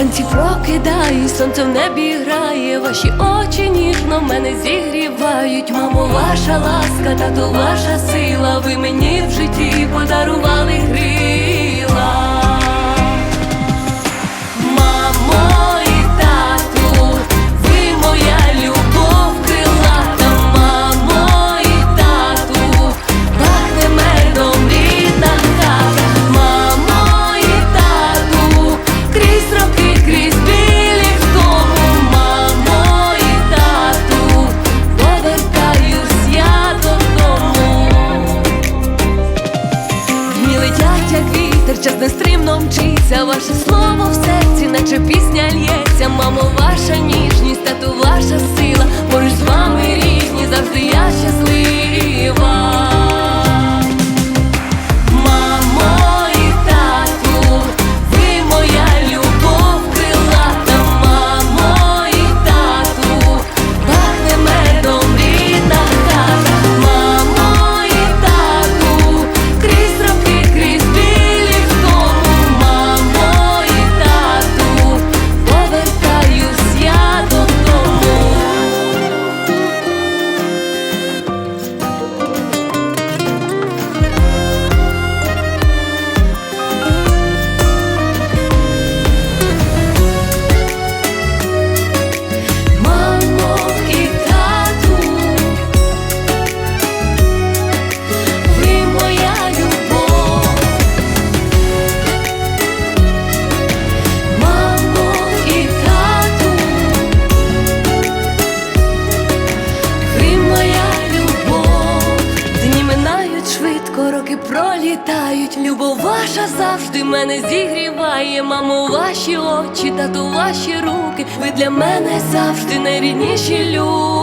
Вранці прокидаю, сонце в небі грає, ваші очі ніжно мене зігрівають. Мамо, ваша ласка, тато, ваша сила, ви мені в житті подарували нестримно мчиться, ваше слово в серці, наче пісня лється, мамо, ваша ніжність, швидко, роки пролітають. Любов ваша завжди мене зігріває. Мамо, ваші очі, тату, ваші руки. Ви для мене завжди найрідніші люди.